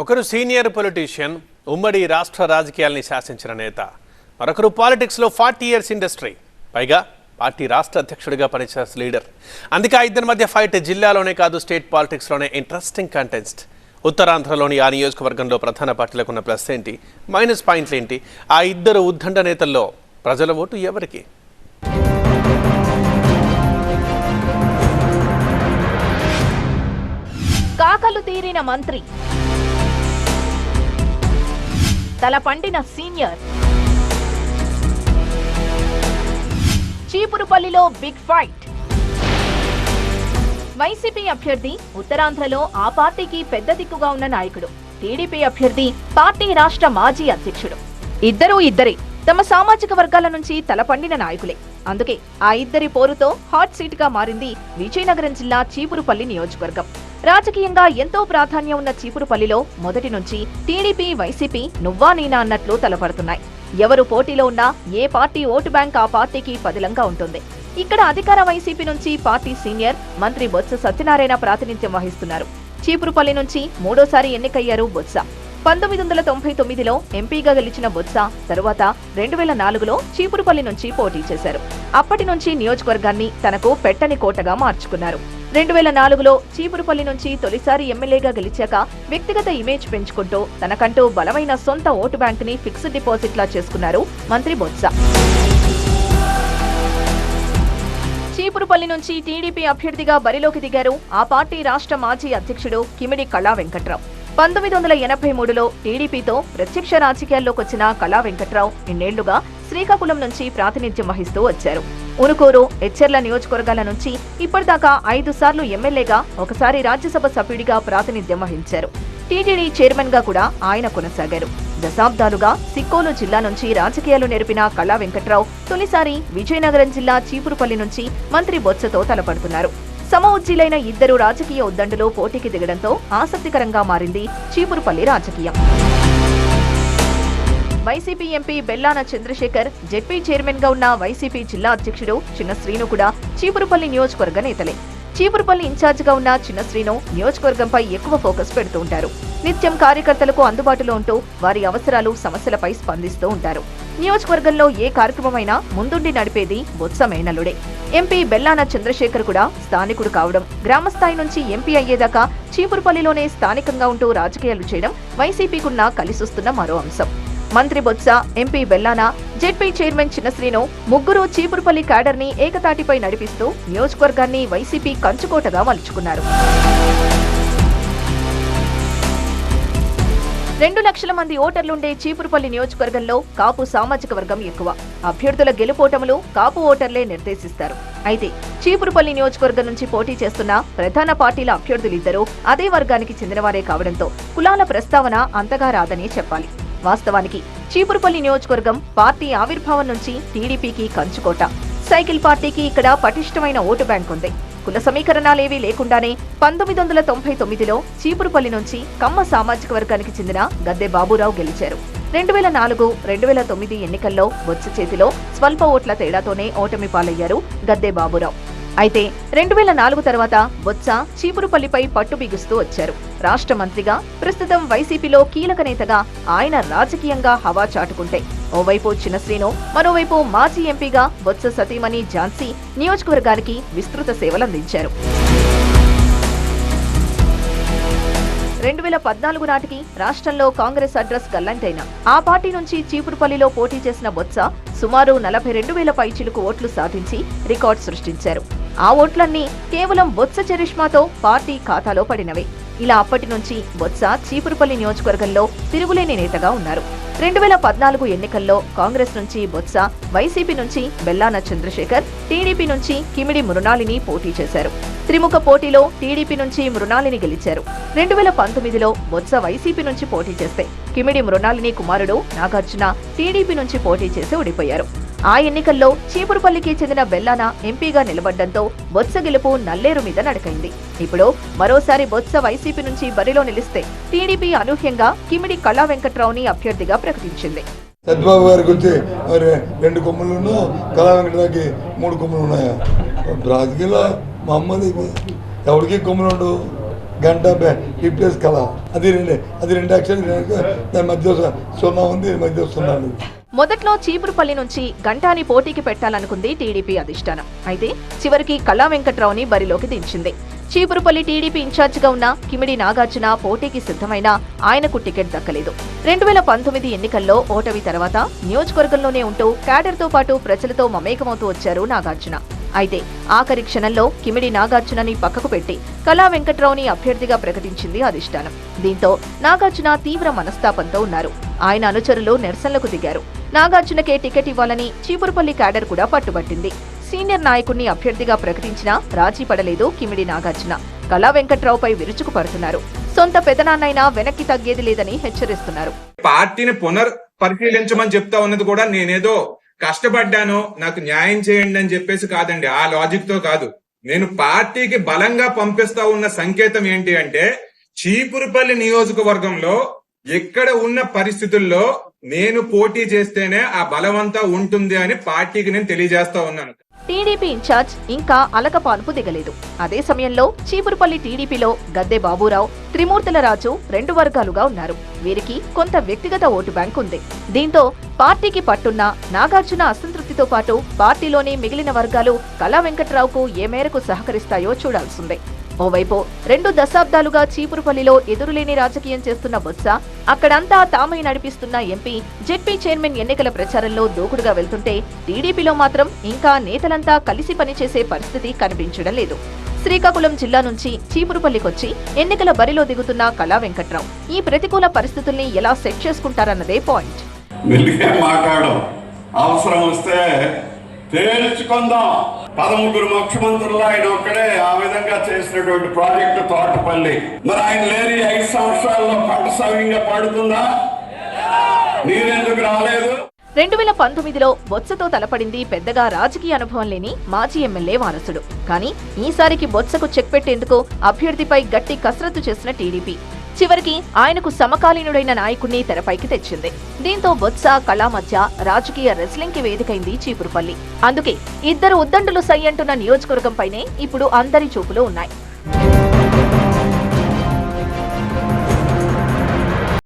ఒకరు senior politician ఉమ్మడి రాష్ట్ర రాజకీయాల్ని శాసించిన నేత. మరొకరు పాలిటిక్స్లో ఫార్టీ ఇయర్స్ ఇండస్ట్రీ. పైగా పార్టీ రాష్ట్ర అధ్యక్షుడిగా పనిచేసే లీడర్. అందుకే ఆ ఇద్దరి మధ్య ఫైట్ జిల్లాలోనే కాదు స్టేట్ పాలిటిక్స్లోనే ఇంట్రెస్టింగ్ కంటెస్ట్ ఉత్తరాంధ్రలోని ఆ నియోజకవర్గంలో ప్రధాన పార్టీలకు ఉన్న ప్లస్ ఏంటి మైనస్ పాయింట్లు ఏంటి ఆ ఇద్దరు ఉద్దండ నేతల్లో ప్రజల ఓటు ఎవరికి? కాకలు తీరిన మంత్రి తల పండిన సీనియర్. చీపురుపల్లిలో బిగ్ ఫైట్. వైసీపీ అభ్యర్థి ఉత్తరాంధ్రలో ఆ పార్టీకి పెద్ద దిక్కుగా ఉన్న నాయకుడు. టీడీపీ అభ్యర్థి పార్టీ రాష్ట్ర మాజీ అధ్యక్షుడు. ఇద్దరూ ఇద్దరే. తమ సామాజిక వర్గాల నుంచి తలపండిన నాయకులే. అందుకే ఆ ఇద్దరి పోరుతో హాట్ సీట్గా మారింది విజయనగరం జిల్లా చీపురుపల్లి నియోజకవర్గం. రాజకీయంగా ఎంతో ప్రాధాన్యం ఉన్న చీపురుపల్లిలో మొదటి నుంచి టీడీపీ వైసీపీ నువ్వా నేనా అన్నట్లు తలపడుతున్నాయి. ఎవరు పోటీలో ఉన్నా ఏ పార్టీ ఓటు బ్యాంక్ ఆ పార్టీకి పదిలంగా ఉంటుంది. ఇక్కడ అధికార వైసీపీ నుంచి పార్టీ సీనియర్ మంత్రి బొత్స సత్యనారాయణ ప్రాతినిధ్యం వహిస్తున్నారు. చీపురుపల్లి నుంచి మూడోసారి ఎన్నికయ్యారు బొత్స. పంతొమ్మిది వందల తొంభై తొమ్మిదిలో ఎంపీగా గెలిచిన బొత్స తరువాత రెండు వేల నాలుగులో చీపురుపల్లి నుంచి పోటీ చేశారు. అప్పటి నుంచి నియోజకవర్గాన్ని తనకు పెట్టని కోటగా మార్చుకున్నారు. రెండు వేల నాలుగులో చీపురుపల్లి నుంచి తొలిసారి ఎమ్మెల్యేగా గెలిచాక వ్యక్తిగత ఇమేజ్ పెంచుకుంటూ తనకంటూ బలమైన సొంత ఓటు బ్యాంకుని ఫిక్స్డ్ డిపాజిట్లా చేసుకున్నారు మంత్రి బొత్స. చీపురుపల్లి నుంచి టీడీపీ అభ్యర్థిగా బరిలోకి దిగారు ఆ పార్టీ రాష్ట్ర మాజీ అధ్యక్షుడు కిమిడి కళా వెంకట్రావు. పంతొమ్మిది వందల ఎనభై మూడులో టీడీపీతో ప్రత్యక్ష రాజకీయాల్లోకి వచ్చిన కళా వెంకట్రావు ఇన్నేళ్ళుగా శ్రీకాకుళం నుంచి ప్రాతినిధ్యం వహిస్తూ వచ్చారు. ఉనుకూరు ఎచ్చెర్ల నియోజకవర్గాల నుంచి ఇప్పటిదాకా ఐదు సార్లు ఎమ్మెల్యేగా ఒకసారి రాజ్యసభ సభ్యుడిగా ప్రాతినిధ్యం వహించారు. టీటీడీ చైర్మన్గా కూడా ఆయన కొనసాగారు. దశాబ్దాలుగా సిక్కోలు జిల్లా నుంచి రాజకీయాలు నేర్పిన కళా వెంకట్రావు తొలిసారి విజయనగరం జిల్లా చీపురుపల్లి నుంచి మంత్రి బొత్సతో తలపడుతున్నారు సమవుజ్జీలైన ఇద్దరు రాజకీయ ఉద్దండులో పోటీకి దిగడంతో ఆసక్తికరంగా మారింది చీపురుపల్లి రాజకీయం. YCP MP Bellana Chandrasekhar ZP చైర్మన్గా ఉన్న వైసీపీ జిల్లా అధ్యక్షుడు చిన్న శ్రీను కూడా చీపురుపల్లి నియోజకవర్గ నేతలే. చీపురుపల్లి ఇన్ఛార్జిగా ఉన్న చిన్న శ్రీను నియోజకవర్గంపై ఎక్కువ ఫోకస్ పెడుతూ ఉంటారు. నిత్యం కార్యకర్తలకు అందుబాటులో ఉంటూ వారి అవసరాలు సమస్యలపై స్పందిస్తూ ఉంటారు. నియోజకవర్గంలో ఏ కార్యక్రమమైనా ముందుండి నడిపేది బొత్స మేనల్లుడే ఎంపీ బెల్లాన చంద్రశేఖర్ కూడా స్థానికుడు కావడం గ్రామస్థాయి నుంచి ఎంపీ అయ్యేదాకా చీపురుపల్లిలోనే స్థానికంగా ఉంటూ రాజకీయాలు చేయడం వైసీపీకున్న కలిసొస్తున్న మరో అంశం. మంత్రి Botsa MP Bellana ZP chairman Chinnasrinu ముగ్గురు చీపురుపల్లి క్యాడర్ని ఏకతాటిపై నడిపిస్తూ నియోజకవర్గాన్ని వైసీపీ కంచుకోటగా మలుచుకున్నారు. రెండు లక్షల మంది ఓటర్లుండే చీపురుపల్లి నియోజకవర్గంలో కాపు సామాజిక వర్గం ఎక్కువ. అభ్యర్థుల గెలుపోటములు కాపు ఓటర్లే నిర్దేశిస్తారు. అయితే చీపురుపల్లి నియోజకవర్గం నుంచి పోటీ చేస్తున్న ప్రధాన పార్టీల అభ్యర్థులిద్దరూ అదే వర్గానికి చెందినవారే కావడంతో కులాల ప్రస్తావన అంతగా రాదని చెప్పాలి. వాస్తవానికి చీపురుపల్లి నియోజకవర్గం పార్టీ ఆవిర్భావం నుంచి టీడీపీకి కంచుకోట. సైకిల్ పార్టీకి ఇక్కడ పటిష్టమైన ఓటు బ్యాంక్ ఉంది కుల సమీకరణాలేవీ లేకుండానే పంతొమ్మిది వందల తొంభై తొమ్మిదిలో చీపురుపల్లి నుంచి కమ్మ సామాజిక వర్గానికి చెందిన గద్దె బాబురావు గెలిచారు. రెండు వేల నాలుగు రెండు వేల తొమ్మిది ఎన్నికల్లో బొత్స చేతిలో స్వల్ప ఓట్ల తేడాతోనే ఓటమి పాలయ్యారు గద్దె బాబురావు. అయితే రెండు వేల నాలుగు తర్వాత బొత్స చీపురుపల్లిపై పట్టు బిగుస్తూ వచ్చారు. రాష్ట్ర మంత్రిగా ప్రస్తుతం వైసీపీలో కీలక నేతగా ఆయన రాజకీయంగా హవా చాటుకుంటే ఓవైపు చిన్నశ్రీను మరోవైపు మాజీ ఎంపీగా బొత్స సతీమణి ఝాన్సీ నియోజకవర్గానికి విస్తృత సేవలందించారు. రెండు వేల పద్నాలుగు నాటికి రాష్ట్రంలో కాంగ్రెస్ అడ్రస్ గల్లంటైన ఆ పార్టీ నుంచి చీపురుపల్లిలో పోటీ చేసిన బొత్స సుమారు నలభై రెండు వేల పైచిలుకు ఓట్లు సాధించి రికార్డ్ సృష్టించారు. ఆ ఓట్లన్నీ కేవలం బొత్స చరిష్మాతో పార్టీ ఖాతాలో పడినవే. ఇలా అప్పటి నుంచి బొత్స చీపురుపల్లి నియోజకవర్గంలో తిరుగులేని నేతగా ఉన్నారు. రెండు వేల పద్నాలుగు ఎన్నికల్లో కాంగ్రెస్ నుంచి బొత్స వైసీపీ నుంచి బెల్లాన చంద్రశేఖర్ టీడీపీ నుంచి కిమిడి మృణాలిని పోటీ చేశారు. త్రిముఖ పోటీలో టీడీపీ నుంచి మృణాలిని గెలిచారు. రెండు వేల పంతొమ్మిదిలో బొత్స వైసీపీ నుంచి పోటీ చేస్తే కిమిడి మృణాలిని కుమారుడు నాగార్జున టీడీపీ నుంచి పోటీ చేసి ఓడిపోయారు. ఆ ఎన్నికల్లో చీపురుపల్లికి చెందిన బెల్లాన ఎంపీగా నిలబడ్డంతో బొత్స గెలుపు నల్లేరు మీద నడకైంది. ఇప్పుడు మరోసారి బొత్స వైసీపీ నుంచి బరిలో నిలిస్తే టీడీపీ అనూహ్యంగా కిమిడి కళా వెంకట్రావుని అభ్యర్థిగా ప్రకటించింది. సత్యబాబు గారి గురించి మరి రెండు కొమ్ములను కళా వెంకటరావుకి మూడు కొమ్ములు ఉన్నాయా? రాజకీయాల మా అమ్మది ఎవరికి కొమ్ములు ఉండవు? గంట రిప్లేస్ కళ. అది రెండు అది రెండు అక్షరాలు దాని మధ్య సున్నా ఉంది మధ్య సున్నా మొదట్లో చీపురుపల్లి నుంచి గంటాని పోటీకి పెట్టాలనుకుంది టీడీపీ అధిష్టానం. అయితే చివరికి కళా వెంకట్రావుని బరిలోకి దించింది. చీపురుపల్లి టీడీపీ ఇన్ఛార్జిగా ఉన్న కిమిడి నాగార్జున పోటీకి సిద్ధమైనా ఆయనకు టికెట్ దక్కలేదు. రెండు వేల పంతొమ్మిది ఎన్నికల్లో ఓటమి తర్వాత నియోజకవర్గంలోనే ఉంటూ క్యాడర్తో పాటు ప్రజలతో మమేకమవుతూ వచ్చారు నాగార్జున. అయితే ఆఖరి క్షణంలో కిమిడి నాగార్జునని పక్కకు పెట్టి కళా వెంకట్రావుని అభ్యర్థిగా ప్రకటించింది అధిష్టానం. దీంతో నాగార్జున తీవ్ర మనస్తాపంతో ఉన్నారు. ఆయన అనుచరులు నిరసనలకు దిగారు. నాగార్జునకే టికెట్ ఇవ్వాలని చీపురుపల్లి క్యాడర్ కూడా పట్టుబట్టింది. సీనియర్ నాయకుడిని అభ్యర్థిగా ప్రకటించినా రాజీ పడలేదు కిమిడి నాగార్జున. కళా వెంకట్రావుపై విరుచుకు పడుతున్నారు. సొంత పెదనాన్నైనా వెనక్కి తగ్గేది లేదని హెచ్చరిస్తున్నారు. పార్టీని పునర్ పరిశీలించమని చెప్తా ఉన్నది కూడా నేనేదో కష్టపడ్డాను నాకు న్యాయం చేయండి అని చెప్పేసి కాదండి ఆ లాజిక్తో కాదు. నేను పార్టీకి బలంగా పంపిస్తా ఉన్న సంకేతం ఏంటి అంటే చీపురుపల్లి నియోజకవర్గంలో ఎక్కడ ఉన్న పరిస్థితుల్లో నేను పోటీ చేస్తేనే ఆ బలమంతా ఉంటుంది అని పార్టీకి నేను తెలియజేస్తా ఉన్నాను. టీడీపీ ఇన్ఛార్జ్ ఇంకా అలకపాన్పు దిగలేదు. అదే సమయంలో చీపురుపల్లి టీడీపీలో గద్దె బాబురావు త్రిమూర్తుల రాజు రెండు వర్గాలుగా ఉన్నారు. వీరికి కొంత వ్యక్తిగత ఓటు బ్యాంక్ ఉంది. దీంతో పార్టీకి పట్టున్న నాగార్జున అసంతృప్తితో పాటు పార్టీలోని మిగిలిన వర్గాలు కళా వెంకట్రావుకు ఏ మేరకు సహకరిస్తాయో చూడాల్సిందే ఓవైపు రెండు దశాబ్దాలుగా చీపురుపల్లిలో ఎదురులేని రాజకీయం చేస్తున్న బొత్స అక్కడంతా తామై నడిపిస్తున్న ఎంపీ జెడ్పీ చైర్మన్ ఎన్నికల ప్రచారంలో దూకుడుగా వెళ్తుంటే టీడీపీలో మాత్రం ఇంకా నేతలంతా కలిసి పనిచేసే పరిస్థితి కనిపించడం లేదు. శ్రీకాకుళం జిల్లా నుంచి చీపురుపల్లికొచ్చి ఎన్నికల బరిలో దిగుతున్న కళా వెంకట్రావు ఈ ప్రతికూల పరిస్థితుల్ని ఎలా సెట్ చేసుకుంటారన్నదే పాయింట్. అవసరం వస్తే తేల్చుకుందాం. పదముగ్గురు ముఖ్యమంత్రులు ఆయన ఒక్కడే ఆ విధంగా చేసినటువంటి ప్రాజెక్టు తోటపల్లి. మరి ఆయన లేని ఐదు సంవత్సరాల్లో పంట సవ్యంగా పడుతుందా? నీరెందుకు రాలేదు? రెండు వేల పంతొమ్మిదిలో బొత్సతో తలపడింది పెద్దగా రాజకీయ అనుభవం లేని మాజీ ఎమ్మెల్యే వారసుడు. కానీ ఈసారికి బొత్సకు చెక్ పెట్టేందుకు అభ్యర్థిపై గట్టి కసరత్తు చేసిన టీడీపీ. చివరికి ఆయనకు సమకాలీనుడైన నాయకుణ్ణి తెరపైకి తెచ్చింది. దీంతో బొత్స కళా మధ్య రాజకీయ రెస్లింగ్కి వేదికైంది చీపురుపల్లి. అందుకే ఇద్దరు ఉద్దండులు సై అంటున్న నియోజకవర్గంపైనే ఇప్పుడు అందరి చూపులు ఉన్నాయి.